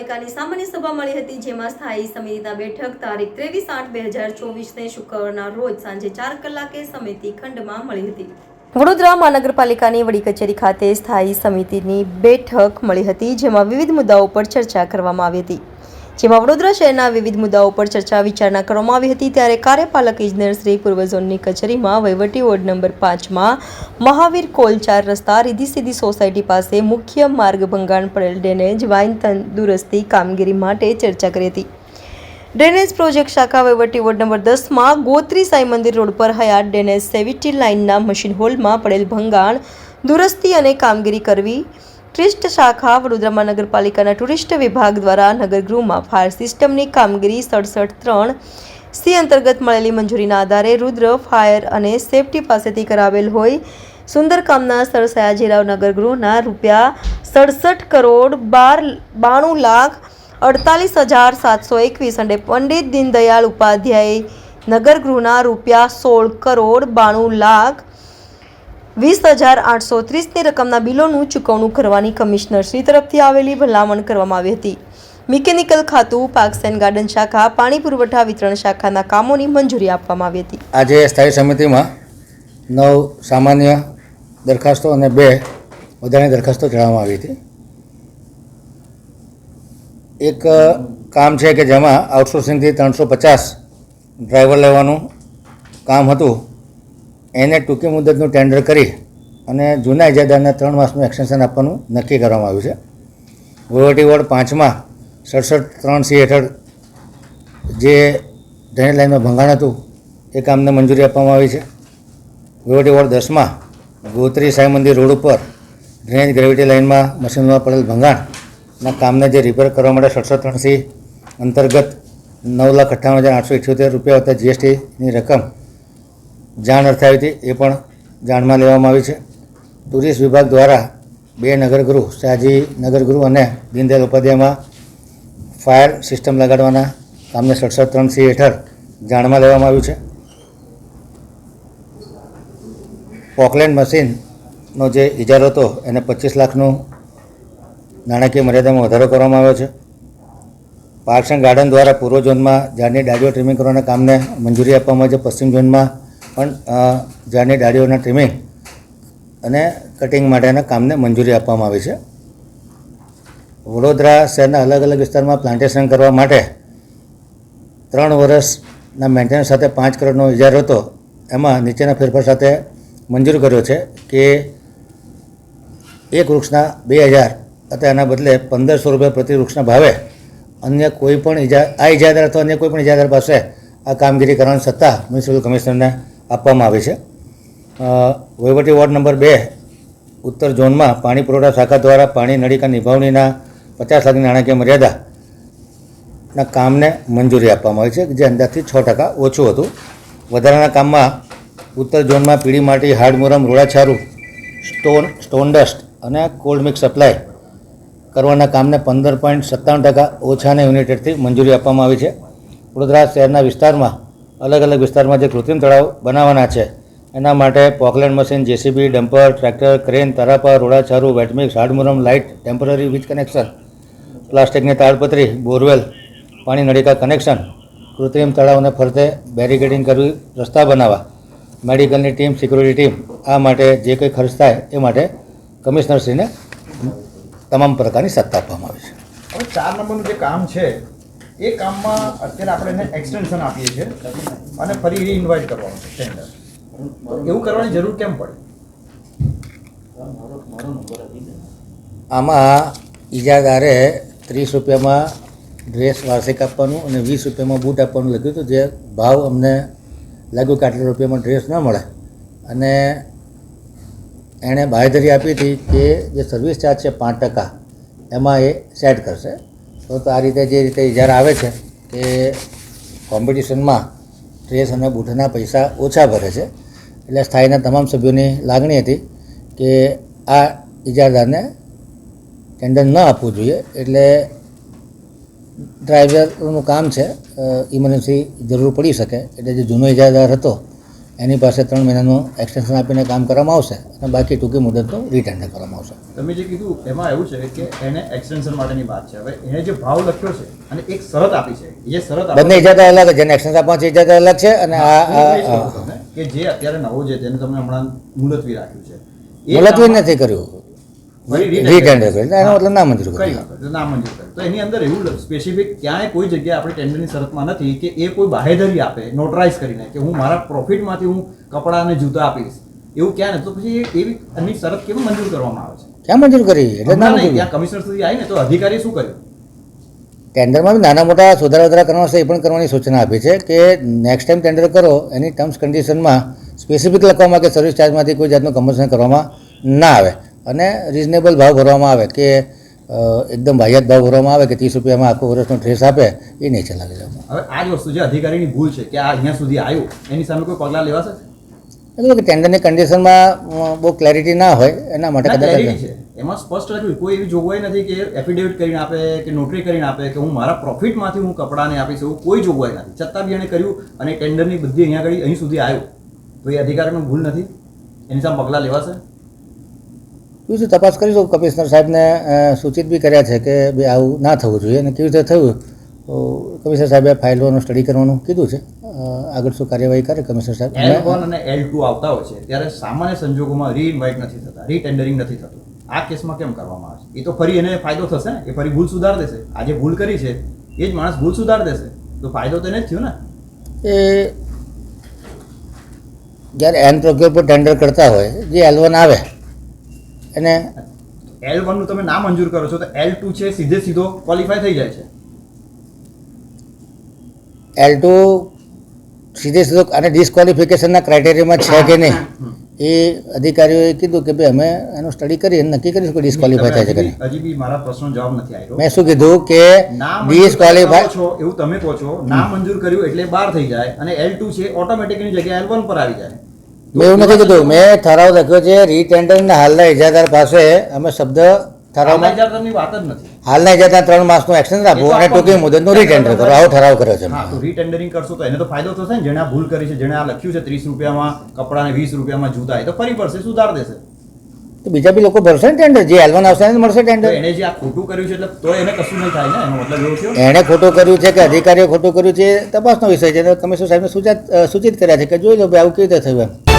નગરપાલિકાની સામાન્ય સભા મળી હતી, જેમાં સ્થાયી સમિતિના બેઠક તારીખ ત્રેવીસ આઠ બે હજાર ચોવીસને શુક્રવારના રોજ સાંજે ચાર કલાકે સમિતિ ખંડમાં મળી હતી. વડોદરા મહાનગરપાલિકાની વડી કચેરી ખાતે સ્થાયી સમિતિની બેઠક મળી હતી, જેમાં વિવિધ મુદ્દાઓ પર ચર્ચા કરવામાં આવી હતી. જેમાં વડોદરા શહેરના વિવિધ મુદ્દાઓ પર ચર્ચા વિચારણા કરવામાં આવી હતી. ત્યારે કાર્યપાલક ઇજનેર શ્રી પૂર્વ ઝોનની કચેરીમાં વહીવટી વોર્ડ નંબર પાંચમાં મહાવીર કોલ ચાર રસ્તા રીધી સીધી સોસાયટી પાસે મુખ્ય માર્ગ ભંગાણ પડેલ ડ્રેનેજ, વાઇન તંદુરસ્તી કામગીરી માટે ચર્ચા કરી હતી. ડ્રેનેજ પ્રોજેક્ટ શાખા વહીવટી વોર્ડ નંબર દસમાં ગોત્રી સાઈ મંદિર રોડ પર હયાત ડ્રેનેજ સેવિટી લાઇનના મશીન હોલમાં પડેલ ભંગાણ, દુરસ્તી અને કામગીરી કરવી ટ્રિસ્ટ શાખા વડોદરામાં નગરપાલિકાના ટુરિસ્ટ વિભાગ દ્વારા નગરગૃહમાં ફાયર સિસ્ટમની કામગીરી સડસઠ ત્રણ સી અંતર્ગત મળેલી મંજૂરીના આધારે રુદ્ર ફાયર અને સેફટી પાસેથી કરાવેલ હોય. સુંદર કામના સ્થળ સયાજીરાવ નગરગૃહના રૂપિયા સડસઠ કરોડ બાર બાણું લાખ અડતાલીસ હજાર સાતસો એકવીસ અને પંડિત દીનદયાળ ઉપાધ્યાય નગરગૃહના રૂપિયા સોળ કરોડ બાણું લાખ વીસ હજાર આઠસો ત્રીસની રકમના બિલોનું ચૂકવણું કરવાની કમિશનરશ્રી તરફથી આવેલી ભલામણ કરવામાં આવી હતી. મિકેનિકલ ખાતું પાર્ક્સ એન્ડ ગાર્ડન શાખા, પાણી પુરવઠા વિતરણ શાખાના કામોની મંજૂરી આપવામાં આવી હતી. આજે સ્થાયી સમિતિમાં નવ સામાન્ય દરખાસ્તો અને બે વધારાની દરખાસ્તો ચડાવવામાં આવી હતી. એક કામ છે કે જેમાં આઉટસોર્સિંગથી ત્રણસો પચાસ ડ્રાઈવર લેવાનું કામ હતું. એને ટૂંકી મુદતનું ટેન્ડર કરી અને જૂના ઇજાદારને ત્રણ માસનું એક્સટેન્શન આપવાનું નક્કી કરવામાં આવ્યું છે. વહીવટી વોર્ડ પાંચમાં સડસઠ ત્રણ સી હેઠળ જે ડ્રેનેજ લાઇનમાં ભંગાણ હતું, એ કામને મંજૂરી આપવામાં આવી છે. વહીવટી વોર્ડ દસમાં ગોત્રી સાંઈ મંદિર રોડ ઉપર ડ્રેનેજ ગ્રેવિટી લાઇનમાં મશીનમાં પડેલ ભંગાણના કામને જે રિપેર કરવા માટે સડસઠ ત્રણ સી અંતર્ગત નવ લાખ અઠ્ઠાવન હજાર આઠસો ઇઠ્યોતેર રૂપિયા હતા જીએસટીની રકમ જાણ અર્થે આવી હતી, એ પણ જાણમાં લેવામાં આવી છે. ટુરિસ્ટ વિભાગ દ્વારા બે નગરગૃહ, શાહજી નગરગૃહ અને દીનદયાલ ઉપાધ્યાયમાં ફાયર સિસ્ટમ લગાડવાના કામને સડસઠ ત્રણ સી હેઠળ જાણમાં લેવામાં આવ્યું છે. પોકલેન્ડ મશીનનો જે ઇજારો હતો, એને પચીસ લાખનું નાણાકીય મર્યાદામાં વધારો કરવામાં આવ્યો છે. પાર્ક્સ એન્ડ ગાર્ડન દ્વારા પૂર્વ ઝોનમાં ઝાડની ડાળીઓ ટ્રીમિંગ કરવાના કામને મંજૂરી આપવામાં આવી છે પશ્ચિમ ઝોનમાં પણ ઝાડની ડાળીઓના ટ્રીમિંગ અને કટિંગ માટેના કામને મંજૂરી આપવામાં આવી છે. વડોદરા શહેરના અલગ અલગ વિસ્તારમાં પ્લાન્ટેશન કરવા માટે ત્રણ વર્ષના મેન્ટેનન્સ સાથે પાંચ કરોડનો ઇજારો હતો. એમાં નીચેના ફેરફાર સાથે મંજૂર કર્યો છે કે એક વૃક્ષના બે હજાર અથવા એના બદલે પંદરસો રૂપિયા પ્રતિ વૃક્ષના ભાવે અન્ય કોઈ પણ ઇજા, આ ઇજાદાર અથવા અન્ય કોઈ પણ ઇજાદાર પાસે આ કામગીરી કરવાની સત્તા મ્યુનિસિપલ કમિશનરને આપવામાં આવે છે. વહીવટી વોર્ડ નંબર બે, ઉત્તર ઝોનમાં પાણી પુરવઠા શાખા દ્વારા પાણી નળીકા નિભાવણીના પચાસ લાખની નાણાકીય મર્યાદા ના કામને મંજૂરી આપવામાં આવી છે, જે અંદાજથી છ ટકા ઓછું હતું. વધારાના કામમાં ઉત્તર ઝોનમાં પીળી માટી હાડમુરમ રોડાછારું સ્ટોન સ્ટોન ડસ્ટ અને કોલ્ડ મિક્સ સપ્લાય કરવાના કામને પંદર પોઈન્ટ સત્તાણું ટકા ઓછાના યુનિટેડથી મંજૂરી આપવામાં આવી છે. વડોદરા શહેરના વિસ્તારમાં અલગ અલગ વિસ્તારમાં જે કૃત્રિમ તળાવ બનાવવાના છે, એના માટે Poclain machine, JCB, dumper, tractor, crane, તરાપા, રોડાછારું વેટમિક્સ હાડમુરમ લાઇટ, ટેમ્પરરી વીજ કનેક્શન, પ્લાસ્ટિકની તાડપત્રી, બોરવેલ, પાણી નળીકા કનેક્શન, કૃત્રિમ તળાવને ફરતે બેરિકેડિંગ કરવી, રસ્તા બનાવવા, મેડિકલની ટીમ, સિક્યુરિટી ટીમ, આ માટે જે કંઈ ખર્ચ થાય એ માટે કમિશનરશ્રીને તમામ પ્રકારની સત્તા આપવામાં આવી છે. હવે ચાર નંબરનું જે કામ છે એ કામમાં અત્યારે આપણે એને એક્સટેન્શન આપીએ છીએ અને ફરી રીઇન્વાઇટ કરવાનું છે ટેન્ડર એવું કરવાની જરૂર કેમ પડે? આમાં ઇજાદારે ત્રીસ રૂપિયામાં ડ્રેસ વાર્ષિક આપવાનું અને વીસ રૂપિયામાં બૂટ આપવાનું લખ્યું હતું, જે ભાવ અમને લાગ્યું કે આટલા રૂપિયામાં ડ્રેસ ન મળે. અને એણે બાહેધરી આપી હતી કે જે સર્વિસ ચાર્જ છે પાંચ ટકા, એમાં એ સેટ કરશે. તો આ રીતે જે રીતે ઇજારા આવે છે કે કોમ્પિટિશનમાં ડ્રેસ અને બૂટના પૈસા ઓછા ભરે છે. એટલે સ્થાયીના તમામ સભ્યોની લાગણી હતી કે આ ઇજારદારને ટેન્ડર ન આપવું જોઈએ. એટલે ડ્રાઈવરનું કામ છે ઇમરજન્સી જરૂર પડી શકે. એટલે જે જૂનો ઇજારદાર હતો એની પાસે ત્રણ મહિનાનું એક્સટેન્શન આપીને કામ કરવામાં આવશે અને બાકી ટૂંકી મુદતનું રિટેન્ડર કરવામાં આવશે. તમે જે કીધું એમાં એવું છે કે એને એક્સટેન્શન માટેની વાત છે. હવે એને જે ભાવ લખ્યો છે અને એક શરત આપી છે. એ શરત બંને ઇજારા અલગ જેને એક્સટેન્શન આપવા છે ઇજારા અલગ છે અને આ કે જે અત્યારે નવો છે જેને તમે હમણાં મુલતવી રાખ્યું છે. મુલતવી નથી કર્યું. રીટેન્ડર કર્યું એનો મતલબ ના મંજૂર કઈ કર્યું મંજૂર તો એની અંદર એવું સ્પેસિફિક ક્યાંય કોઈ જગ્યાએ આપણે ટેન્ડરની શરતમાં નથી કે એ કોઈ બાહેધરી આપે નોટરાઇઝ કરીને કે હું મારા પ્રોફિટમાંથી હું કપડાં અને જૂતા આપીશ. એવું ક્યાં નથી. તો પછી એવી એની શરત કેમ મંજૂર કરવામાં આવે છે? ક્યાં મંજૂર કરી? એટલે ના ત્યાં કમિશનર સુધી આવી ને તો અધિકારી શું કર્યું? ટેન્ડરમાં નાના મોટા સુધારા વધારા કરવાના છે એ પણ કરવાની સૂચના આપી છે કે નેક્સ્ટ ટાઈમ ટેન્ડર કરો એની ટર્મ્સ કન્ડિશનમાં સ્પેસિફિક લખવામાં કે સર્વિસ ચાર્જમાંથી કોઈ જાતનું કમિશન કરવામાં ના આવે. અને રિઝનેબલ ભાવ ભરવામાં આવે કે એકદમ વાહિયાત ભાવ ભરવામાં આવે કે ત્રીસ રૂપિયામાં આખો વર્ષનો ડ્રેસ આપે એ નહીં ચલાવી લેવામાં હવે આ જ વસ્તુ છે અધિકારીની ભૂલ છે કે આ અહીંયા સુધી આવ્યું. એની સામે કોઈ પગલાં લેવાશે? એટલે કે ટેન્ડરની કન્ડિશનમાં બહુ ક્લેરિટી ના હોય એના માટે કદાચ એમાં સ્પષ્ટ રાખ્યું કોઈ એવી જોગવાઈ નથી કે એફિડેવિટ કરીને આપે કે નોટરી કરીને આપે કે હું મારા પ્રોફિટમાંથી હું કપડાને આપીશ એવું કોઈ જોગવાઈ નથી. છતાં બી એણે કર્યું અને ટેન્ડરની બધી અહીંયા આગળ અહીં સુધી આવ્યું. તો એ અધિકારીનો ભૂલ નથી? એની સામે પગલાં લેવાશે? શું રીતે તપાસ કરીશું કમિશનર સાહેબને સૂચિત બી કર્યા છે કે ભાઈ આવું ના થવું જોઈએ અને કેવી રીતે થયું તો કમિશનર સાહેબે ફાઇલોનું સ્ટડી કરવાનું કીધું છે. આગળ શું કાર્યવાહી કરે કમિશનર સાહેબ? એલ વન અને એલ ટુ આવતા હોય છે ત્યારે સામાન્ય સંજોગોમાં રીઇન્વાઇટ નથી થતા રીટેન્ડરિંગ નથી થતું. આ કેસમાં કેમ કરવામાં આવે છે? એ તો ફરી એને ફાયદો થશે ને એ ફરી ભૂલ સુધાર દેશે. આજે ભૂલ કરી છે એ જ માણસ ભૂલ સુધાર દેશે. તો ફાયદો તો એને જ થયો ને. એ જ્યારે એન પ્રોક્યોર પર ટેન્ડર કરતા હોય જે એલ વન આવે એને એલ વનનું તમે ના મંજૂર કરો છો તો એલ ટુ છે સીધે સીધો ક્વોલિફાય થઈ જાય છે. એલ ટુ સીધે સીધો અને ડિસ્કવોલિફિકેશનના ક્રાઇટેરિયામાં છે કે નહીં એ અધિકારીઓએ કીધું કે ભાઈ અમે એનું સ્ટડી કરી અને નક્કી કરીશું કે ડિસ્કવોલિફાય થાય છે કે નહીં. હજી બી- મારા પ્રશ્નનો જવાબ નથી આવ્યો મેં શું કીધું કે કરો છો એવું તમે કહો છો ના મંજૂર કર્યું એટલે બહાર થઈ જાય અને એલ ટુ છે ઓટોમેટિકની જગ્યાએ એલ વન પર આવી જાય. મેં એવું નથી કીધું. મેં ઠરાવ લખ્યો છે રીટેન્ડરના હાલના ઇજાદાર પાસે અમે શબ્દ ઠરાવમાં હાલના ઇજાદાર ત્રણ માસનું એક્સટેન્શન આપો અને ટૂંકી મુદતનું રીટેન્ડર કરો. આવો ઠરાવ કર્યો છે. રીટેન્ડરિંગ કરશો તો એને તો ફાયદો થશે ને? જેણે ભૂલ કરી છે જેણે આ લખ્યું છે ત્રીસ રૂપિયામાં કપડાને વીસ રૂપિયામાં જૂતા તો ફરી પડશે સુધાર દેશે. તો બીજા બી લોકો ભરશે ને ટેન્ડર જે એલવન આવશે એને મળશે ટેન્ડર એને જે આ ખોટું કર્યું છે એટલે તો એને કશું નહીં થાય ને? એનો મતલબ એવો થયો? એણે ખોટું કર્યું છે કે અધિકારીએ ખોટું કર્યું છે તપાસનો વિષય છે. તમે સાહેબને સૂચિત સૂચિત કર્યા છે કે જોઈ લો ભાઈ આવું કેવી રીતે થયું એમ?